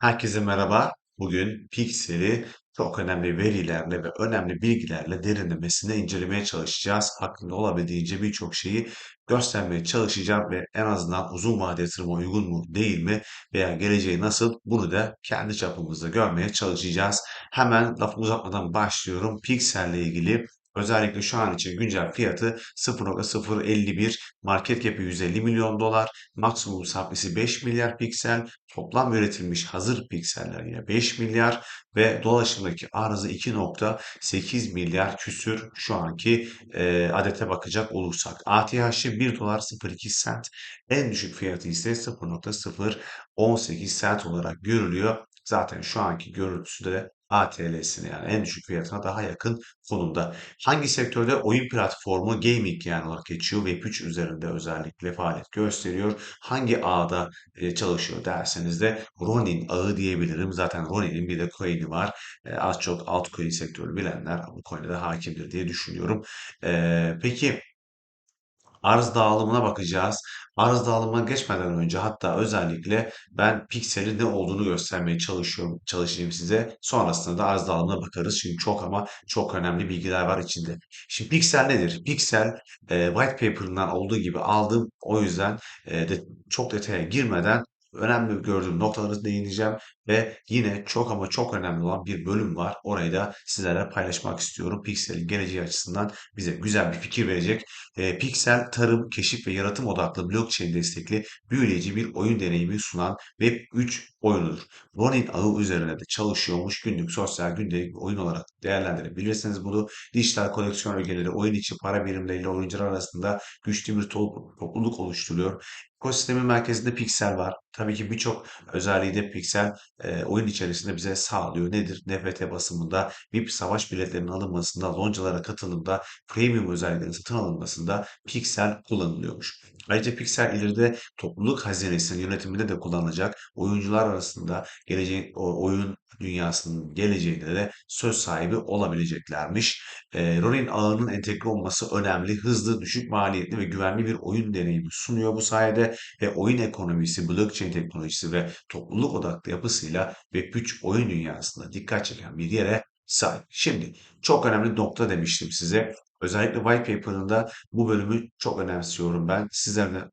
Herkese merhaba. Bugün Pixel'i çok önemli verilerle ve önemli bilgilerle derinlemesine incelemeye çalışacağız. Hakkında olabildiğince birçok şeyi göstermeye çalışacağım ve en azından uzun vade yatırıma uygun mu değil mi veya geleceği nasıl bunu da kendi çapımızda görmeye çalışacağız. Hemen lafı uzatmadan başlıyorum. Pixel ile ilgili Özellikle şu an için güncel fiyatı 0.051, market cap'i 150 milyon dolar, maksimum saplisi 5 milyar piksel, Toplam üretilmiş hazır pikseller yine 5 milyar ve dolaşımdaki arzı 2.8 milyar küsür şu anki e, adete bakacak olursak. ATH'i 1 dolar 02 sent en düşük fiyatı ise 0.018 sent olarak görülüyor. Zaten şu anki görüntüsü de ATL'sine yani en düşük fiyatına daha yakın konumda. Hangi sektörde oyun platformu gaming yani olarak geçiyor Web3 üzerinde özellikle faaliyet gösteriyor. Hangi ağda e, çalışıyor derseniz de Ronin ağı diyebilirim. Zaten Ronin'in bir de coin'i var. E, az çok altcoin sektörü bilenler bu coin'e de hakimdir diye düşünüyorum. E, peki arz dağılımına bakacağız. Arz dağılımına geçmeden önce hatta özellikle ben pikselin ne olduğunu göstermeye çalışıyorum, çalışayım size. Sonrasında da arz dağılımına bakarız. Şimdi çok ama çok önemli bilgiler var içinde. Şimdi piksel nedir? Piksel e, white paper'ından olduğu gibi aldım. O yüzden e, de çok detaya girmeden önemli gördüğüm noktaları değineceğim ve yine çok ama çok önemli olan bir bölüm var. Orayı da sizlerle paylaşmak istiyorum. Piksel'in geleceği açısından bize güzel bir fikir verecek. E, Pixel tarım, keşif ve yaratım odaklı blockchain destekli büyüleyici bir oyun deneyimi sunan Web3 oyunudur. Ronin ağı üzerine de çalışıyormuş. Günlük sosyal gündelik bir oyun olarak değerlendirebilirsiniz bunu. Dijital koleksiyon ögeleri oyun içi para birimleriyle oyuncular arasında güçlü bir topluluk oluşturuyor. Ekosistemin merkezinde Pixel var. Tabii ki birçok özelliği de Pixel e, oyun içerisinde bize sağlıyor. Nedir? NFT basımında, VIP savaş biletlerinin alınmasında, loncalara katılımda, premium özelliklerin satın alınmasında Pixel kullanılıyormuş. Ayrıca Pixel ileride topluluk hazinesinin yönetiminde de kullanılacak oyuncular arasında geleceğin oyun dünyasının geleceğinde de söz sahibi olabileceklermiş. E, Ronin ağının entegre olması önemli, hızlı, düşük maliyetli ve güvenli bir oyun deneyimi sunuyor bu sayede ve oyun ekonomisi, blockchain teknolojisi ve topluluk odaklı yapısıyla Web3 oyun dünyasında dikkat çeken bir yere sahip. Şimdi çok önemli nokta demiştim size. Özellikle white paper'ında bu bölümü çok önemsiyorum ben. Sizlerle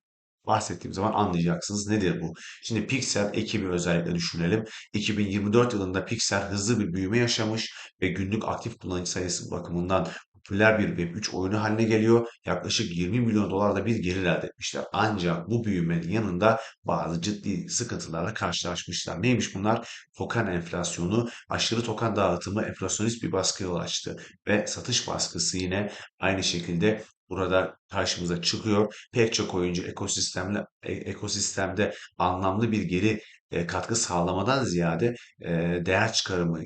bahsettiğim zaman anlayacaksınız nedir bu. Şimdi Pixel ekibi özellikle düşünelim. 2024 yılında Pixel hızlı bir büyüme yaşamış ve günlük aktif kullanıcı sayısı bakımından popüler bir Web3 oyunu haline geliyor. Yaklaşık 20 milyon dolarda bir gelir elde etmişler. Ancak bu büyümenin yanında bazı ciddi sıkıntılarla karşılaşmışlar. Neymiş bunlar? Token enflasyonu, aşırı token dağıtımı enflasyonist bir baskıya yol açtı. Ve satış baskısı yine aynı şekilde burada karşımıza çıkıyor. Pek çok oyuncu ekosistemle e, ekosistemde anlamlı bir geri e, katkı sağlamadan ziyade e, değer çıkarımı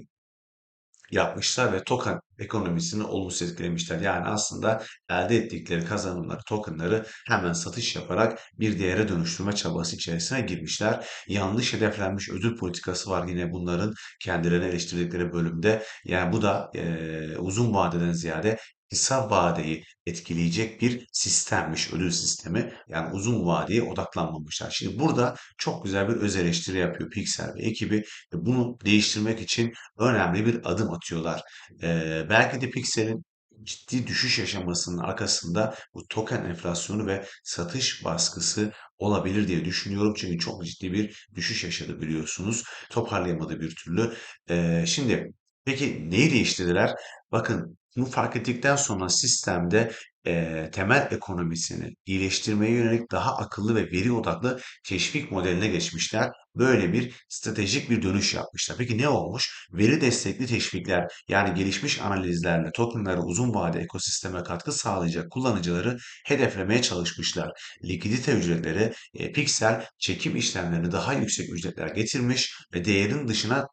yapmışlar ve token ekonomisini olumsuz etkilemişler. Yani aslında elde ettikleri kazanımları, tokenları hemen satış yaparak bir değere dönüştürme çabası içerisine girmişler. Yanlış hedeflenmiş ödül politikası var yine bunların kendilerini eleştirdikleri bölümde. Yani bu da e, uzun vadeden ziyade kısa vadeyi etkileyecek bir sistemmiş ödül sistemi. Yani uzun vadeye odaklanmamışlar. Şimdi burada çok güzel bir öz eleştiri yapıyor Pixel ve ekibi bunu değiştirmek için önemli bir adım atıyorlar. Ee, belki de Pixel'in ciddi düşüş yaşamasının arkasında bu token enflasyonu ve satış baskısı olabilir diye düşünüyorum. Çünkü çok ciddi bir düşüş yaşadı biliyorsunuz. Toparlayamadı bir türlü. Ee, şimdi peki neyi değiştirdiler? Bakın bunu fark ettikten sonra sistemde eee, temel ekonomisini iyileştirmeye yönelik daha akıllı ve veri odaklı teşvik modeline geçmişler. Böyle bir stratejik bir dönüş yapmışlar. Peki ne olmuş? Veri destekli teşvikler yani gelişmiş analizlerle tokenları uzun vade ekosisteme katkı sağlayacak kullanıcıları hedeflemeye çalışmışlar. Likidite ücretleri, e, piksel çekim işlemlerini daha yüksek ücretler getirmiş ve değerin dışına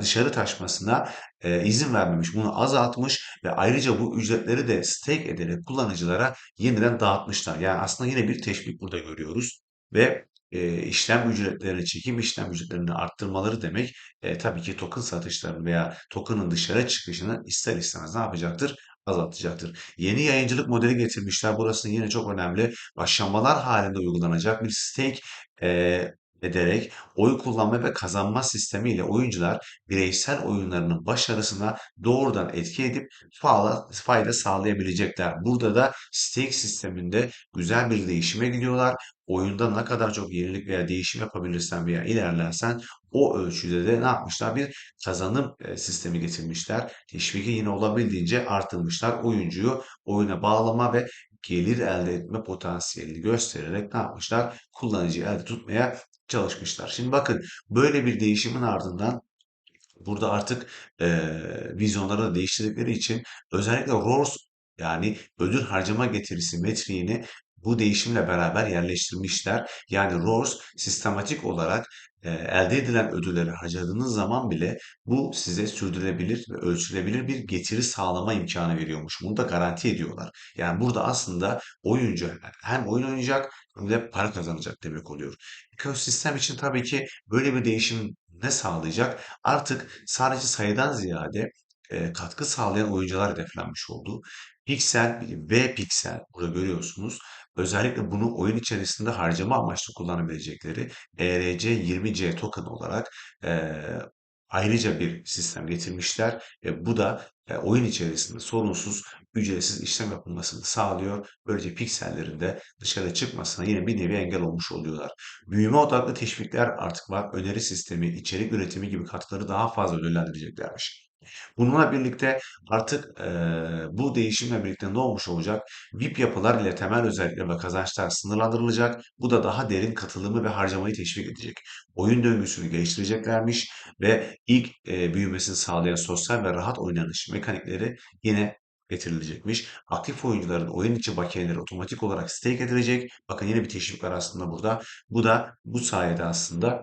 dışarı taşmasına e, izin vermemiş. Bunu azaltmış ve ayrıca bu ücretleri de stake ederek kullanıcılara yeniden dağıtmışlar. Yani aslında yine bir teşvik burada görüyoruz ve e, işlem ücretlerini, çekim işlem ücretlerini arttırmaları demek e, tabii ki token satışlarını veya token'ın dışarı çıkışını ister istemez ne yapacaktır? azaltacaktır. Yeni yayıncılık modeli getirmişler. Burası yine çok önemli. Başlamalar halinde uygulanacak bir stake e, ederek oy kullanma ve kazanma sistemiyle oyuncular bireysel oyunlarının başarısına doğrudan etki edip fayda, sağlayabilecekler. Burada da stake sisteminde güzel bir değişime gidiyorlar. Oyunda ne kadar çok yenilik veya değişim yapabilirsen veya ilerlersen o ölçüde de ne yapmışlar? Bir kazanım e, sistemi getirmişler. Teşviki yine olabildiğince artırmışlar. Oyuncuyu oyuna bağlama ve gelir elde etme potansiyelini göstererek ne yapmışlar? Kullanıcıyı elde tutmaya çalışmışlar. Şimdi bakın böyle bir değişimin ardından Burada artık eee vizyonları da değiştirdikleri için özellikle RORS yani ödül harcama getirisi metriğini bu değişimle beraber yerleştirmişler. Yani RORS sistematik olarak eee, elde edilen ödülleri harcadığınız zaman bile bu size sürdürülebilir ve ölçülebilir bir getiri sağlama imkanı veriyormuş. Bunu da garanti ediyorlar. Yani burada aslında oyuncu hem oyun oynayacak hem de para kazanacak demek oluyor. Ekosistem için tabii ki böyle bir değişim ne sağlayacak? Artık sadece sayıdan ziyade e, katkı sağlayan oyuncular hedeflenmiş oldu. Pixel ve Pixel burada görüyorsunuz. Özellikle bunu oyun içerisinde harcama amaçlı kullanabilecekleri ERC20C token olarak e, ayrıca bir sistem getirmişler. E, bu da e, oyun içerisinde sorunsuz, ücretsiz işlem yapılmasını sağlıyor. Böylece piksellerin de dışarı çıkmasına yine bir nevi engel olmuş oluyorlar. Büyüme odaklı teşvikler artık var. Öneri sistemi, içerik üretimi gibi katkıları daha fazla ödüllendireceklermiş. Bununla birlikte artık eee, bu değişimle birlikte ne olmuş olacak? VIP yapılar ile temel özellikler ve kazançlar sınırlandırılacak. Bu da daha derin katılımı ve harcamayı teşvik edecek. Oyun döngüsünü geliştireceklermiş ve ilk eee, büyümesini sağlayan sosyal ve rahat oynanış mekanikleri yine getirilecekmiş. Aktif oyuncuların oyun içi bakiyeleri otomatik olarak stake edilecek. Bakın yine bir teşvik var aslında burada. Bu da bu sayede aslında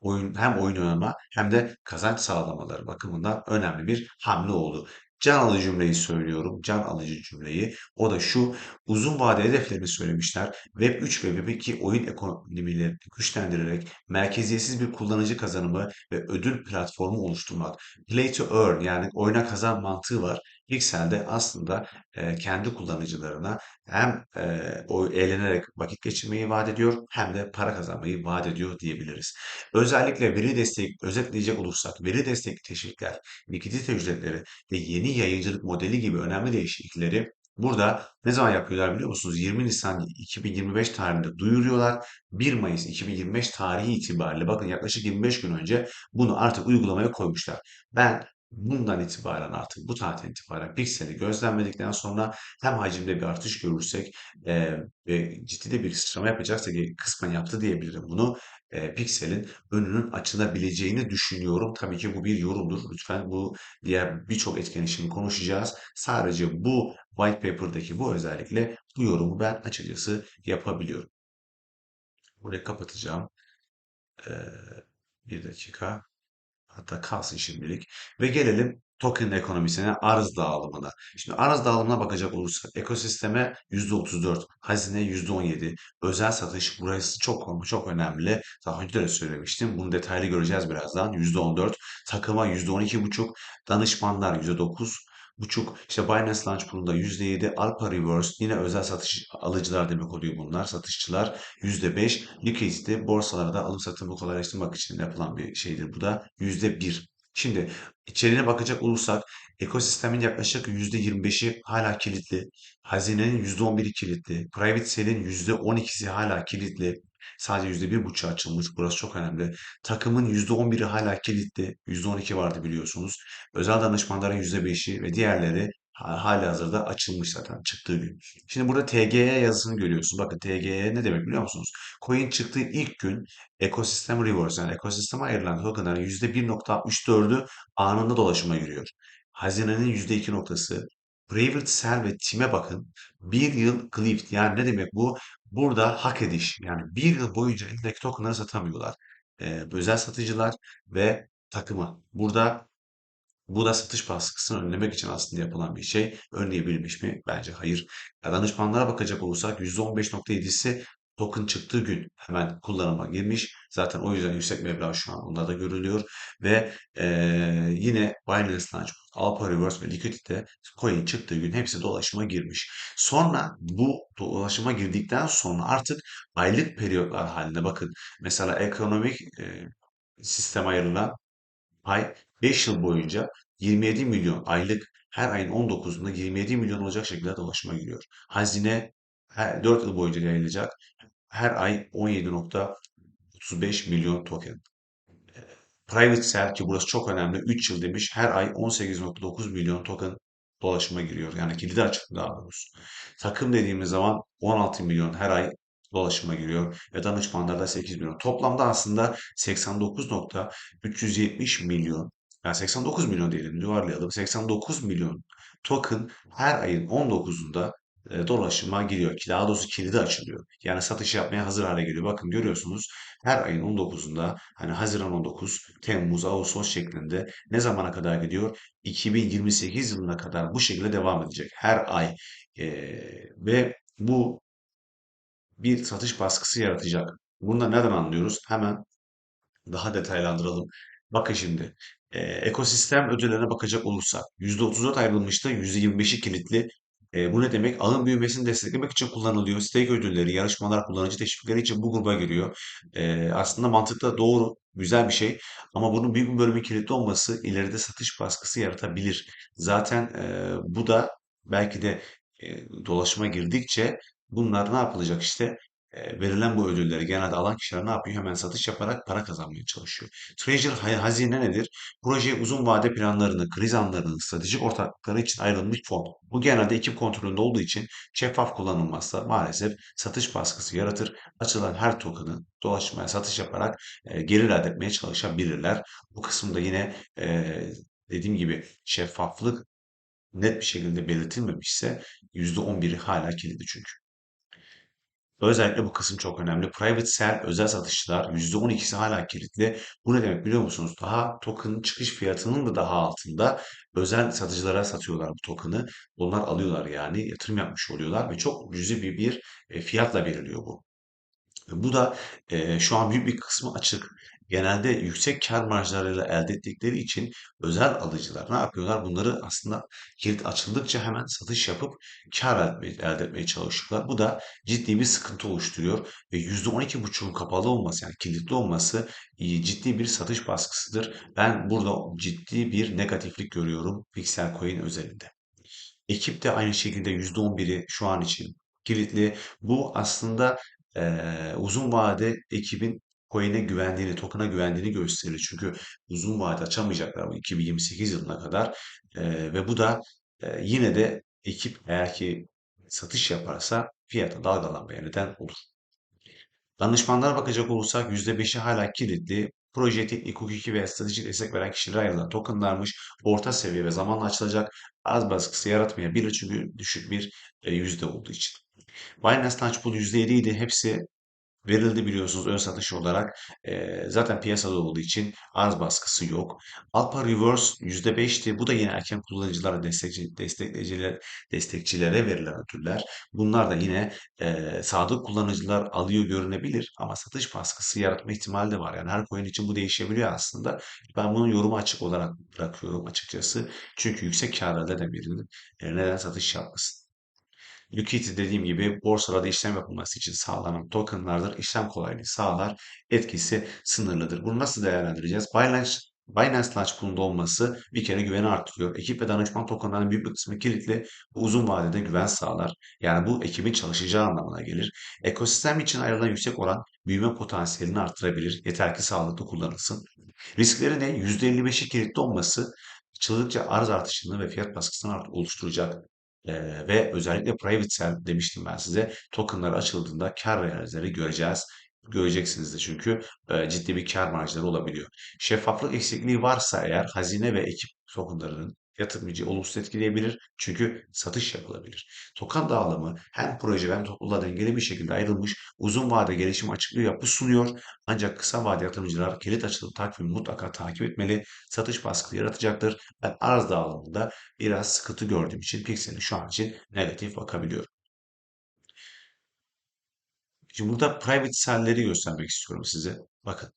oyun hem oyun oynama hem de kazanç sağlamaları bakımından önemli bir hamle oldu. Can alıcı cümleyi söylüyorum. Can alıcı cümleyi. O da şu. Uzun vadeli hedeflerini söylemişler. Web 3 ve Web 2 oyun ekonomilerini güçlendirerek merkeziyetsiz bir kullanıcı kazanımı ve ödül platformu oluşturmak. Play to earn yani oyuna kazan mantığı var. Pixel'de aslında e, kendi kullanıcılarına hem e, o eğlenerek vakit geçirmeyi vaat ediyor hem de para kazanmayı vaat ediyor diyebiliriz. Özellikle veri destek, özetleyecek olursak veri destekli teşvikler, likidite ücretleri ve yeni yayıncılık modeli gibi önemli değişiklikleri burada ne zaman yapıyorlar biliyor musunuz? 20 Nisan 2025 tarihinde duyuruyorlar. 1 Mayıs 2025 tarihi itibariyle bakın yaklaşık 25 gün önce bunu artık uygulamaya koymuşlar. Ben bundan itibaren artık bu tarihten itibaren pikseli gözlemledikten sonra hem hacimde bir artış görürsek e, ve ciddi de bir sıçrama yapacaksa ki kısmen yaptı diyebilirim bunu e, pikselin önünün açılabileceğini düşünüyorum. Tabii ki bu bir yorumdur. Lütfen bu diğer birçok etken için konuşacağız. Sadece bu white paper'daki bu özellikle bu yorumu ben açıkçası yapabiliyorum. Burayı kapatacağım. Ee, bir dakika. Hatta kalsın şimdilik. Ve gelelim token ekonomisine, arz dağılımına. Şimdi arz dağılımına bakacak olursak ekosisteme %34, hazine %17, özel satış burası çok çok önemli. Daha önce de söylemiştim. Bunu detaylı göreceğiz birazdan. %14, takıma %12,5, danışmanlar %9, buçuk. İşte Binance Launch Pool'da %7, Alpha Reverse yine özel satış alıcılar demek oluyor bunlar. Satışçılar %5. Liquidity borsalarda alım satımı kolaylaştırmak için yapılan bir şeydir bu da %1. Şimdi içeriğine bakacak olursak ekosistemin yaklaşık %25'i hala kilitli. Hazinenin %11'i kilitli. Private Sale'in %12'si hala kilitli. Sadece %1,5 açılmış. Burası çok önemli. Takımın %11'i hala kilitli. %12 vardı biliyorsunuz. Özel danışmanların %5'i ve diğerleri ha- halihazırda açılmış zaten çıktığı gün. Şimdi burada TGE yazısını görüyorsunuz. Bakın TGE ne demek biliyor musunuz? Coin çıktığı ilk gün ekosistem reverse yani ekosisteme ayrılan tokenların %1.64'ü anında dolaşıma giriyor. Hazinenin %2 noktası. Private Sell ve Tim'e bakın. Bir yıl Clift yani ne demek bu? Burada hak ediş yani bir yıl boyunca elindeki tokenları satamıyorlar. Ee, özel satıcılar ve takımı. Burada bu da satış baskısını önlemek için aslında yapılan bir şey. Önleyebilmiş mi? Bence hayır. Ya danışmanlara bakacak olursak %15.7'si Token çıktığı gün hemen kullanıma girmiş. Zaten o yüzden yüksek meblağ şu an bunda da görülüyor. Ve eee, yine Binance Launch, Alpha Reverse ve Liquidity'de coin çıktığı gün hepsi dolaşıma girmiş. Sonra bu dolaşıma girdikten sonra artık aylık periyotlar halinde bakın. Mesela ekonomik eee, sistem ayrılan Pay 5 yıl boyunca 27 milyon aylık her ayın 19'unda 27 milyon olacak şekilde dolaşıma giriyor. Hazine her 4 yıl boyunca yayılacak. Her ay 17.35 milyon token. Private sell ki burası çok önemli. 3 yıl demiş. Her ay 18.9 milyon token dolaşıma giriyor. Yani kilidi açık daha doğrusu. Takım dediğimiz zaman 16 milyon her ay dolaşıma giriyor ve danışmanlarda 8 milyon. Toplamda aslında 89.370 milyon yani 89 milyon diyelim yuvarlayalım. 89 milyon token her ayın 19'unda e, dolaşıma giriyor. Daha doğrusu kilidi açılıyor. Yani satış yapmaya hazır hale geliyor. Bakın görüyorsunuz her ayın 19'unda hani Haziran 19, Temmuz, Ağustos şeklinde ne zamana kadar gidiyor? 2028 yılına kadar bu şekilde devam edecek. Her ay. E, ve bu bir satış baskısı yaratacak. Bunu da neden anlıyoruz? Hemen daha detaylandıralım. Bakın şimdi e, ekosistem ödüllerine bakacak olursak %34 ayrılmıştı, %25'i kilitli. E, bu ne demek? Ağın büyümesini desteklemek için kullanılıyor. Stake ödülleri, yarışmalar, kullanıcı teşvikleri için bu gruba giriyor. E, aslında mantıkta doğru, güzel bir şey. Ama bunun büyük bir bölümü kilitli olması ileride satış baskısı yaratabilir. Zaten e, bu da belki de e, dolaşıma girdikçe bunlar ne yapılacak işte? Verilen bu ödülleri genelde alan kişiler ne yapıyor? Hemen satış yaparak para kazanmaya çalışıyor. Treasure ha- hazine nedir? Projeye uzun vade planlarını, kriz anlarını, stratejik ortaklıkları için ayrılmış fon. Bu genelde ekip kontrolünde olduğu için şeffaf kullanılmazsa maalesef satış baskısı yaratır. Açılan her token'ı dolaşmaya satış yaparak e, gelir elde etmeye çalışabilirler. Bu kısımda yine e, dediğim gibi şeffaflık net bir şekilde belirtilmemişse %11'i hala kilitli çünkü. Özellikle bu kısım çok önemli. Private sell, özel satışçılar %12'si hala kilitli. Bu ne demek biliyor musunuz? Daha token'ın çıkış fiyatının da daha altında özel satıcılara satıyorlar bu token'ı. Onlar alıyorlar yani yatırım yapmış oluyorlar ve çok cüzi bir, bir e, fiyatla veriliyor bu. Bu da e, şu an büyük bir kısmı açık. Genelde yüksek kar marjlarıyla elde ettikleri için özel alıcılar ne yapıyorlar? Bunları aslında kilit açıldıkça hemen satış yapıp kar elde, etmeye çalışıyorlar. Bu da ciddi bir sıkıntı oluşturuyor ve %12,5'un kapalı olması yani kilitli olması ciddi bir satış baskısıdır. Ben burada ciddi bir negatiflik görüyorum Pixel Coin özelinde. Ekip de aynı şekilde %11'i şu an için kilitli. Bu aslında eee, uzun vade ekibin coin'e güvendiğini, token'a güvendiğini gösterir. Çünkü uzun vade açamayacaklar bu 2028 yılına kadar. Eee, ve bu da eee, yine de ekip eğer ki satış yaparsa fiyata dalgalanmaya neden olur. Danışmanlara bakacak olursak %5'i hala kilitli. Projeye teknik, hukuki veya stratejik destek veren kişilere ayrılan tokenlarmış. Orta seviye ve zamanla açılacak. Az baskısı yaratmayabilir çünkü düşük bir e, yüzde olduğu için. Binance Launch Pool %7 idi. Hepsi verildi biliyorsunuz ön satış olarak. Eee, zaten piyasada olduğu için arz baskısı yok. Alpha Reverse %5'ti. Bu da yine erken kullanıcılara destekçi, destekleyiciler, destekçilere verilen ödüller. Bunlar da yine eee, sadık kullanıcılar alıyor görünebilir ama satış baskısı yaratma ihtimali de var. Yani her coin için bu değişebiliyor aslında. Ben bunu yorumu açık olarak bırakıyorum açıkçası. Çünkü yüksek kar elde eden birinin e, neden satış yapmasın? Liquidity dediğim gibi borsada işlem yapılması için sağlanan tokenlardır. İşlem kolaylığı sağlar. Etkisi sınırlıdır. Bunu nasıl değerlendireceğiz? Binance Binance Launch Pool'unda olması bir kere güveni arttırıyor. Ekip ve danışman tokenlarının büyük bir kısmı kilitli. Bu uzun vadede güven sağlar. Yani bu ekibin çalışacağı anlamına gelir. Ekosistem için ayrılan yüksek oran büyüme potansiyelini arttırabilir. Yeter ki sağlıklı kullanılsın. Riskleri ne? %55'i kilitli olması çığlıkça arz artışını ve fiyat baskısını oluşturacak. Eee, ve özellikle private sell demiştim ben size. Token'lar açıldığında kar realizleri göreceğiz. Göreceksiniz de çünkü e, ciddi bir kar marjları olabiliyor. Şeffaflık eksikliği varsa eğer hazine ve ekip tokenlarının yatırımcıyı olumsuz etkileyebilir. Çünkü satış yapılabilir. Token dağılımı hem proje hem topluluğa dengeli bir şekilde ayrılmış uzun vade gelişim açıklığı yapı sunuyor. Ancak kısa vade yatırımcılar kilit açılım takvimi mutlaka takip etmeli. Satış baskısı yaratacaktır. Ben arz dağılımında biraz sıkıntı gördüğüm için Pixel'e şu an için negatif bakabiliyorum. Şimdi burada private sell'leri göstermek istiyorum size. Bakın.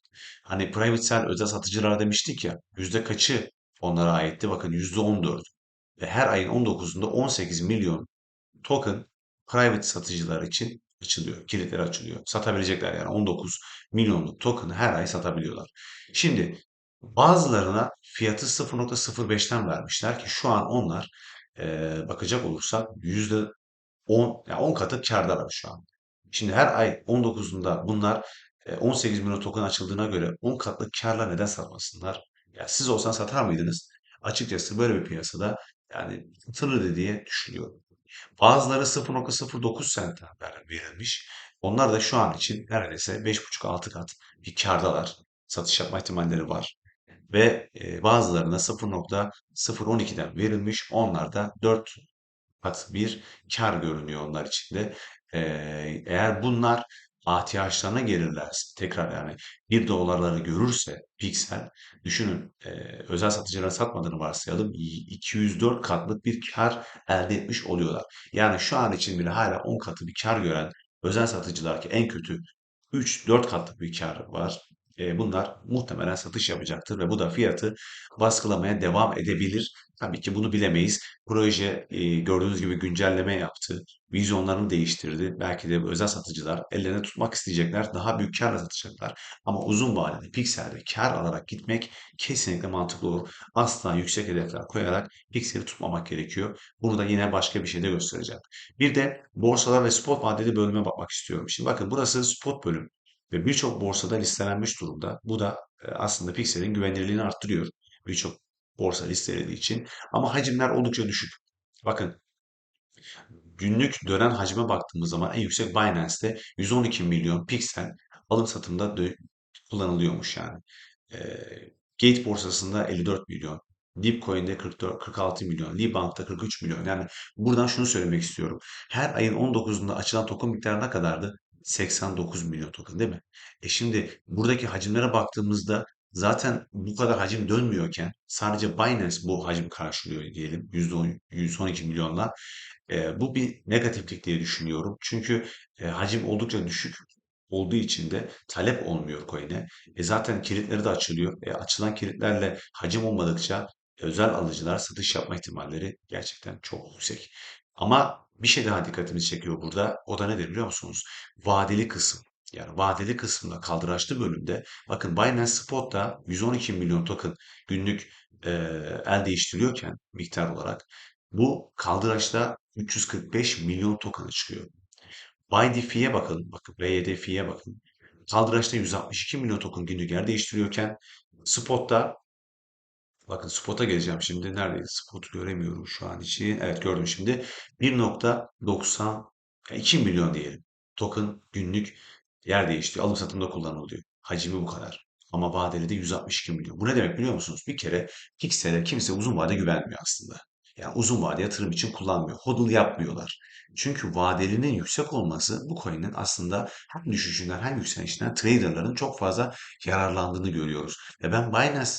Hani private sell özel satıcılar demiştik ya. Yüzde kaçı onlara aitti? Bakın yüzde 14. Ve her ayın 19'unda 18 milyon token private satıcılar için açılıyor. Kilitleri açılıyor. Satabilecekler yani 19 milyonluk token'ı her ay satabiliyorlar. Şimdi bazılarına fiyatı 0.05'ten vermişler ki şu an onlar eee, bakacak olursak %10 yani 10 katı kârdalar şu an. Şimdi her ay 19'unda bunlar e, 18 milyon token açıldığına göre 10 katlı kârla neden satmasınlar? Ya siz olsan satar mıydınız? Açıkçası böyle bir piyasada yani satılırdı diye düşünüyorum. Bazıları 0.09 sentten ver- verilmiş. Onlar da şu an için neredeyse 5.5-6 kat bir kârdalar. Satış yapma ihtimalleri var. Ve e, bazılarına 0.012'den verilmiş. Onlar da 4 kat bir kar görünüyor onlar için de. Ee, eğer bunlar ATH'larına gelirlerse tekrar yani bir dolarları görürse Pixel düşünün e, özel satıcılara satmadığını varsayalım 204 katlık bir kar elde etmiş oluyorlar. Yani şu an için bile hala 10 katı bir kar gören özel satıcılar ki en kötü 3-4 katlık bir kar var. E, bunlar muhtemelen satış yapacaktır ve bu da fiyatı baskılamaya devam edebilir. Tabii ki bunu bilemeyiz. Proje gördüğünüz gibi güncelleme yaptı. Vizyonlarını değiştirdi. Belki de özel satıcılar ellerine tutmak isteyecekler. Daha büyük kârla satacaklar. Ama uzun vadede pikselde kâr alarak gitmek kesinlikle mantıklı olur. Asla yüksek hedefler koyarak pikseli tutmamak gerekiyor. Bunu da yine başka bir şeyde göstereceğim. Bir de borsalar ve spot vadeli bölüme bakmak istiyorum. Şimdi bakın burası spot bölüm ve birçok borsada listelenmiş durumda. Bu da aslında pikselin güvenilirliğini arttırıyor. Birçok borsa listelediği için. Ama hacimler oldukça düşük. Bakın günlük dönen hacme baktığımız zaman en yüksek Binance'te 112 milyon piksel alım satımda kullanılıyormuş yani. Ee, Gate borsasında 54 milyon. Dipcoin'de 44, 46 milyon. Libank'ta 43 milyon. Yani buradan şunu söylemek istiyorum. Her ayın 19'unda açılan token miktarı ne kadardı? 89 milyon token değil mi? E şimdi buradaki hacimlere baktığımızda zaten bu kadar hacim dönmüyorken sadece Binance bu hacim karşılıyor diyelim %10, 112 milyonla. E, bu bir negatiflik diye düşünüyorum. Çünkü e, hacim oldukça düşük olduğu için de talep olmuyor coin'e. E, zaten kilitleri de açılıyor. E, açılan kilitlerle hacim olmadıkça özel alıcılar satış yapma ihtimalleri gerçekten çok yüksek. Ama bir şey daha dikkatimizi çekiyor burada. O da nedir biliyor musunuz? Vadeli kısım. Yani vadeli kısımda kaldıraçlı bölümde bakın Binance Spot'ta 112 milyon token günlük e, el değiştiriyorken miktar olarak bu kaldıraçta 345 milyon token çıkıyor. BYD bakın, bakın BYD Fi'ye bakın. Kaldıraçta 162 milyon token günlük yer değiştiriyorken Spot'ta bakın Spot'a geleceğim şimdi. Neredeydi? Spot'u göremiyorum şu an için. Evet gördüm şimdi. 1.92 milyon diyelim. Token günlük yer değiştiriyor. Alım satımda kullanılıyor. Hacmi bu kadar. Ama vadeli de 162 milyon. Bu ne demek biliyor musunuz? Bir kere Pixel'e kimse uzun vade güvenmiyor aslında. Yani uzun vade yatırım için kullanmıyor. HODL yapmıyorlar. Çünkü vadelinin yüksek olması bu coin'in aslında hem düşüşünden hem yükselişinden traderların çok fazla yararlandığını görüyoruz. Ve ben Binance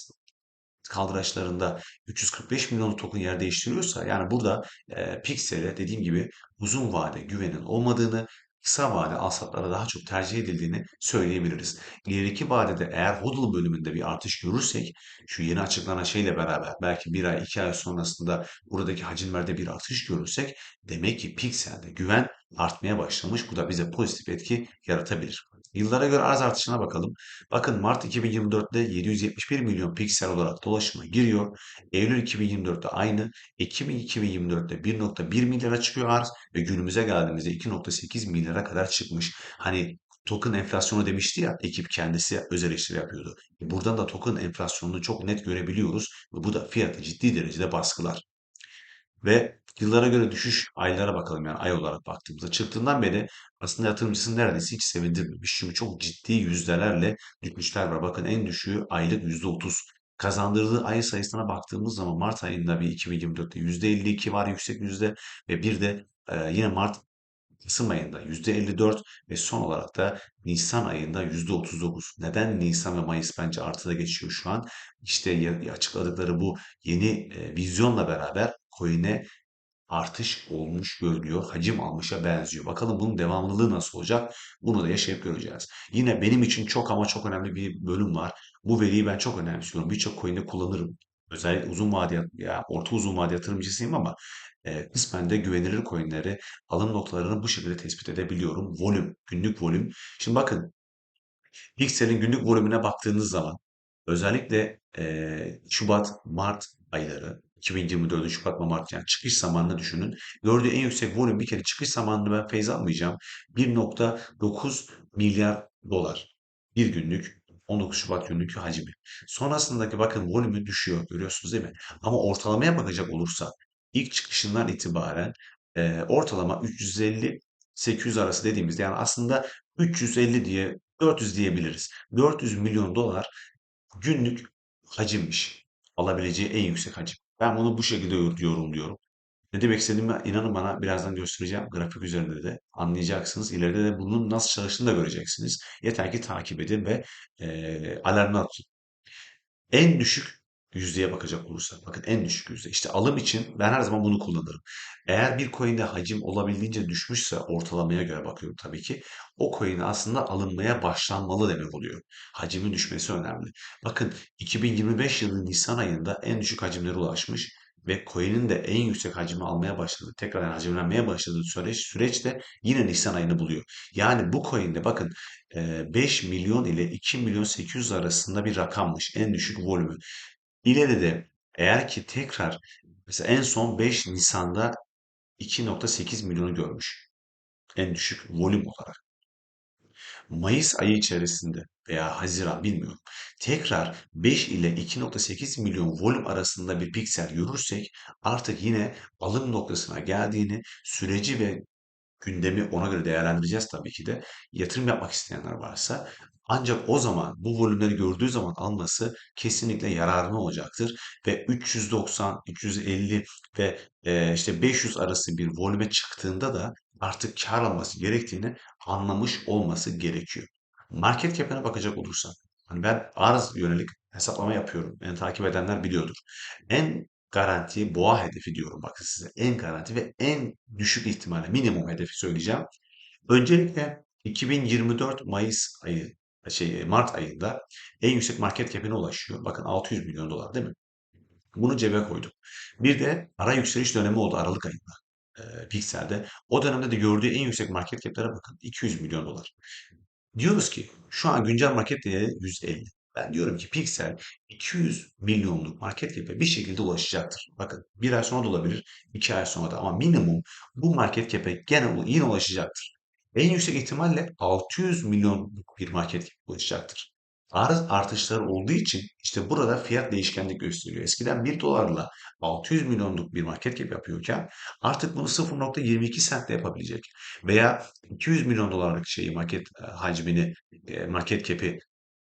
kaldıraçlarında 345 milyon token yer değiştiriyorsa yani burada e, Pixel'e dediğim gibi uzun vade güvenin olmadığını kısa vade alsatlara daha çok tercih edildiğini söyleyebiliriz. İleriki vadede eğer hodl bölümünde bir artış görürsek şu yeni açıklanan şeyle beraber belki bir ay iki ay sonrasında buradaki hacimlerde bir artış görürsek demek ki Pixel'de güven artmaya başlamış. Bu da bize pozitif etki yaratabilir. Yıllara göre arz artışına bakalım. Bakın Mart 2024'te 771 milyon piksel olarak dolaşıma giriyor. Eylül 2024'te aynı. Ekim 2024'te 1.1 milyara çıkıyor arz ve günümüze geldiğimizde 2.8 milyara kadar çıkmış. Hani token enflasyonu demişti ya ekip kendisi öz eleştiri yapıyordu. E, Buradan da token enflasyonunu çok net görebiliyoruz ve bu da fiyatı ciddi derecede baskılar. Ve yıllara göre düşüş aylara bakalım yani ay olarak baktığımızda. Çıktığından beri aslında yatırımcısını neredeyse hiç sevindirmemiş. Çünkü çok ciddi yüzdelerle düşüşler var. Bakın en düşüğü aylık %30. Kazandırdığı ay sayısına baktığımız zaman Mart ayında bir 2024'te %52 var yüksek yüzde ve bir de e, yine Mart Kasım ayında %54 ve son olarak da Nisan ayında %39. Neden Nisan ve Mayıs bence artıda geçiyor şu an? İşte açıkladıkları bu yeni e, vizyonla beraber coin'e artış olmuş görülüyor. Hacim almışa benziyor. Bakalım bunun devamlılığı nasıl olacak? Bunu da yaşayıp göreceğiz. Yine benim için çok ama çok önemli bir bölüm var. Bu veriyi ben çok önemsiyorum. Birçok coin'de kullanırım. Özellikle uzun vade ya orta uzun vade yatırımcısıyım ama e, kısmen de güvenilir coin'leri alım noktalarını bu şekilde tespit edebiliyorum. Volüm, günlük volüm. Şimdi bakın Pixel'in günlük volümüne baktığınız zaman özellikle eee, Şubat, Mart ayları 2024'ün Şubat Mart yani çıkış zamanını düşünün. Gördüğü en yüksek volüm bir kere çıkış zamanını ben feyz almayacağım. 1.9 milyar dolar bir günlük 19 Şubat günlük hacmi. Sonrasındaki bakın volümü düşüyor görüyorsunuz değil mi? Ama ortalamaya bakacak olursak ilk çıkışından itibaren eee, ortalama 350-800 arası dediğimizde yani aslında 350 diye 400 diyebiliriz. 400 milyon dolar günlük hacimmiş. Alabileceği en yüksek hacim. Ben bunu bu şekilde yorumluyorum. Ne demek istediğimi inanın bana birazdan göstereceğim. Grafik üzerinde de anlayacaksınız. İleride de bunun nasıl çalıştığını da göreceksiniz. Yeter ki takip edin ve eee alarmı atın. En düşük yüzdeye bakacak olursak, bakın en düşük yüzde. İşte alım için ben her zaman bunu kullanırım. Eğer bir coin'de hacim olabildiğince düşmüşse ortalamaya göre bakıyorum tabii ki. O coin aslında alınmaya başlanmalı demek oluyor. Hacimin düşmesi önemli. Bakın 2025 yılı Nisan ayında en düşük hacimlere ulaşmış ve coin'in de en yüksek hacmi almaya başladı. Tekrar hacimlenmeye başladığı süreç, süreç de yine Nisan ayını buluyor. Yani bu coin'de bakın e, 5 milyon ile 2 milyon 800 arasında bir rakammış en düşük volümü. İleride de eğer ki tekrar mesela en son 5 Nisan'da 2.8 milyonu görmüş. En düşük volüm olarak. Mayıs ayı içerisinde veya Haziran bilmiyorum. Tekrar 5 ile 2.8 milyon volüm arasında bir piksel görürsek artık yine alım noktasına geldiğini, süreci ve gündemi ona göre değerlendireceğiz tabii ki de. Yatırım yapmak isteyenler varsa ancak o zaman bu volümleri gördüğü zaman alması kesinlikle yararına olacaktır ve 390, 350 ve e, işte 500 arası bir volüme çıktığında da artık kar alması gerektiğini anlamış olması gerekiyor. Market cap'ine bakacak olursak, hani ben arz yönelik hesaplama yapıyorum. Beni takip edenler biliyordur. En garanti boğa hedefi diyorum bakın size. En garanti ve en düşük ihtimalle minimum hedefi söyleyeceğim. Öncelikle 2024 Mayıs ayı şey Mart ayında en yüksek market cap'ine ulaşıyor. Bakın 600 milyon dolar değil mi? Bunu cebe koyduk. Bir de ara yükseliş dönemi oldu Aralık ayında e, Pixel'de. O dönemde de gördüğü en yüksek market cap'lere bakın 200 milyon dolar. Diyoruz ki şu an güncel market değeri 150. Ben diyorum ki Pixel 200 milyonluk market cap'e bir şekilde ulaşacaktır. Bakın bir ay sonra da olabilir, iki ay sonra da ama minimum bu market cap'e gene yine ulaşacaktır. En yüksek ihtimalle 600 milyonluk bir market cap ulaşacaktır. Arz artışları olduğu için işte burada fiyat değişkenlik gösteriyor. Eskiden 1 dolarla 600 milyonluk bir market cap yapıyorken artık bunu 0.22 sentle yapabilecek. Veya 200 milyon dolarlık şeyi market e, hacmini, e, market cap'i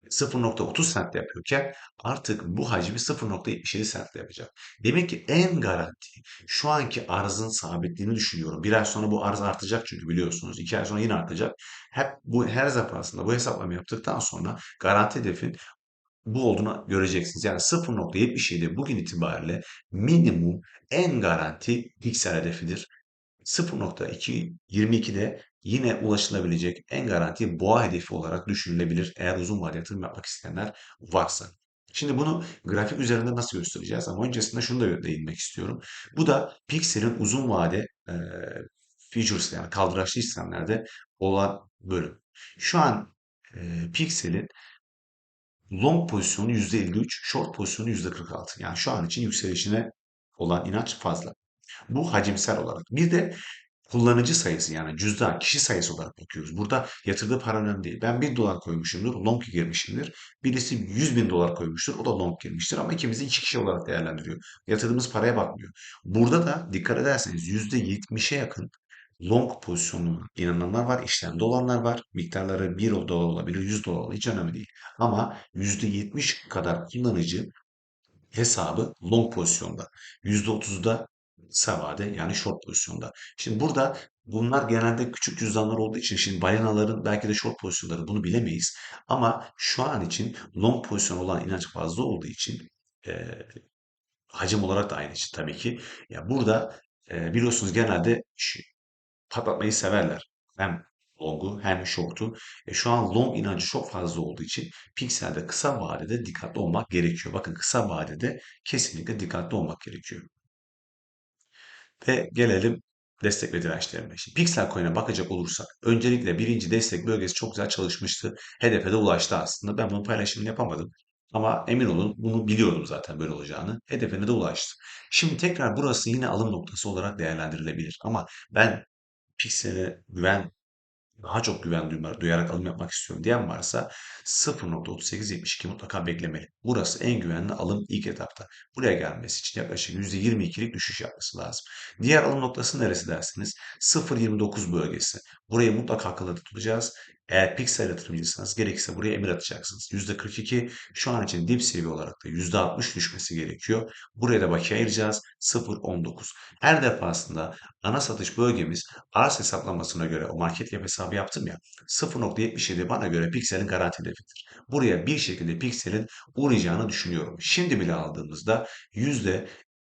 0.30 sentle yapıyorken artık bu hacmi 0.77 sentle yapacak. Demek ki en garanti şu anki arzın sabitliğini düşünüyorum. Bir ay sonra bu arz artacak çünkü biliyorsunuz. iki ay sonra yine artacak. Hep bu her defasında bu hesaplama yaptıktan sonra garanti hedefin bu olduğunu göreceksiniz. Yani 0.77 bugün itibariyle minimum en garanti piksel hedefidir. 0.222'de yine ulaşılabilecek en garanti boğa hedefi olarak düşünülebilir eğer uzun vadeli yatırım yapmak isteyenler varsa. Şimdi bunu grafik üzerinde nasıl göstereceğiz ama öncesinde şunu da değinmek istiyorum. Bu da Pixel'in uzun vade e, futures yani kaldıraçlı işlemlerde olan bölüm. Şu an e, Pixel'in long pozisyonu %53, short pozisyonu %46. Yani şu an için yükselişine olan inanç fazla. Bu hacimsel olarak. Bir de kullanıcı sayısı yani cüzdan, kişi sayısı olarak bakıyoruz. Burada yatırdığı para önemli değil. Ben 1 dolar koymuşumdur, long girmişimdir. Birisi 100 bin dolar koymuştur, o da long girmiştir. Ama ikimiz de iki kişi olarak değerlendiriyor. Yatırdığımız paraya bakmıyor. Burada da dikkat ederseniz %70'e yakın long pozisyonu inananlar var, işlemde olanlar var. Miktarları 1 dolar olabilir, 100 dolar olabilir, hiç önemli değil. Ama %70 kadar kullanıcı hesabı long pozisyonda. %30'da kısa vade yani short pozisyonda. Şimdi burada bunlar genelde küçük cüzdanlar olduğu için şimdi balinaların belki de short pozisyonları bunu bilemeyiz. Ama şu an için long pozisyon olan inanç fazla olduğu için e, hacim olarak da aynı için tabii ki. Ya burada e, biliyorsunuz genelde patlatmayı severler. Hem long'u hem short'u. E, şu an long inancı çok fazla olduğu için pikselde kısa vadede dikkatli olmak gerekiyor. Bakın kısa vadede kesinlikle dikkatli olmak gerekiyor. Ve gelelim destek ve dirençlerine. Şimdi Pixel Coin'e bakacak olursak öncelikle birinci destek bölgesi çok güzel çalışmıştı. Hedefe de ulaştı aslında. Ben bunun paylaşımını yapamadım. Ama emin olun bunu biliyordum zaten böyle olacağını. Hedefine de ulaştı. Şimdi tekrar burası yine alım noktası olarak değerlendirilebilir. Ama ben Pixel'e güven daha çok güven duyarak alım yapmak istiyorum diyen varsa 0.3872 mutlaka beklemeli. Burası en güvenli alım ilk etapta. Buraya gelmesi için yaklaşık %22'lik düşüş yapması lazım. Diğer alım noktası neresi dersiniz? 0.29 bölgesi. Burayı mutlaka akılda tutacağız. Eğer piksel yatırımcıysanız gerekirse buraya emir atacaksınız. %42 şu an için dip seviye olarak da %60 düşmesi gerekiyor. Buraya da bakiye ayıracağız. 0.19. Her defasında ana satış bölgemiz arz hesaplamasına göre o market cap hesabı yaptım ya 0.77 bana göre pikselin garanti hedefidir. Buraya bir şekilde pikselin uğrayacağını düşünüyorum. Şimdi bile aldığımızda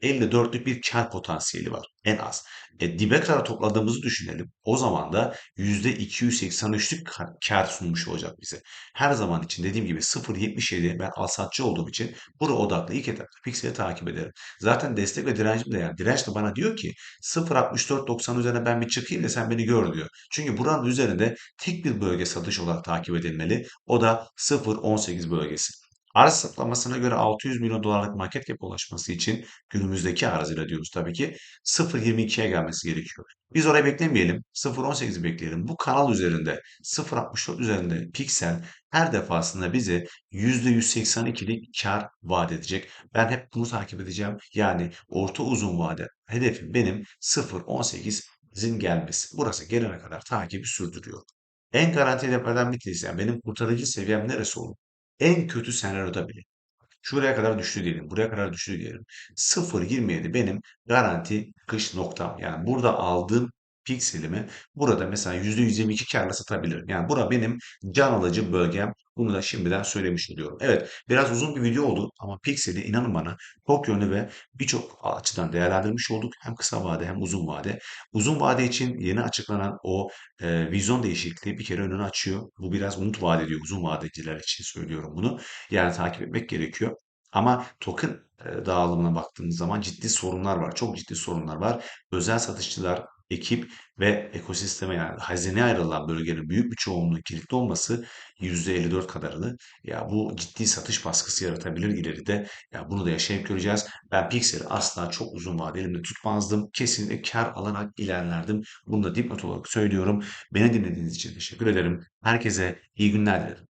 %54'lük bir kar potansiyeli var en az. E, dibe kadar topladığımızı düşünelim. O zaman da %283'lük kar, kar sunmuş olacak bize. Her zaman için dediğim gibi 0.77 ben alsatçı olduğum için bura odaklı ilk etapta pikseli takip ederim. Zaten destek ve direncim de yani direnç de bana diyor ki 0.64.90 üzerine ben bir çıkayım da sen beni gör diyor. Çünkü buranın üzerinde tek bir bölge satış olarak takip edilmeli. O da 0.18 bölgesi. Arz hesaplamasına göre 600 milyon dolarlık market cap ulaşması için günümüzdeki arzıyla diyoruz tabii ki 0.22'ye gelmesi gerekiyor. Biz orayı beklemeyelim. 0.18'i bekleyelim. Bu kanal üzerinde 0.64 üzerinde piksel her defasında bize %182'lik kar vaat edecek. Ben hep bunu takip edeceğim. Yani orta uzun vade hedefim benim 0.18'in gelmesi. Burası gelene kadar takibi sürdürüyor. En garanti hedeflerden bir tanesi. Yani benim kurtarıcı seviyem neresi olur? En kötü senaryoda bile. Şuraya kadar düştü diyelim. Buraya kadar düştü diyelim. 0.27 benim garanti kış noktam. Yani burada aldığım pikselimi burada mesela %122 karla satabilirim. Yani bura benim can alıcı bölgem. Bunu da şimdiden söylemiş oluyorum. Evet biraz uzun bir video oldu ama pikseli inanın bana çok yönlü ve birçok açıdan değerlendirmiş olduk. Hem kısa vade hem uzun vade. Uzun vade için yeni açıklanan o e, vizyon değişikliği bir kere önünü açıyor. Bu biraz umut vaat ediyor uzun vadeciler için söylüyorum bunu. Yani takip etmek gerekiyor. Ama token e, dağılımına baktığımız zaman ciddi sorunlar var. Çok ciddi sorunlar var. Özel satışçılar, ekip ve ekosisteme yani hazineye ayrılan bölgenin büyük bir çoğunluğu kilitli olması %54 kadarını ya bu ciddi satış baskısı yaratabilir ileride. Ya bunu da yaşayıp göreceğiz. Ben Pixel'i asla çok uzun vadeli elimde tutmazdım. Kesinlikle kar alarak ilerlerdim. Bunu da dipnot olarak söylüyorum. Beni dinlediğiniz için teşekkür ederim. Herkese iyi günler dilerim.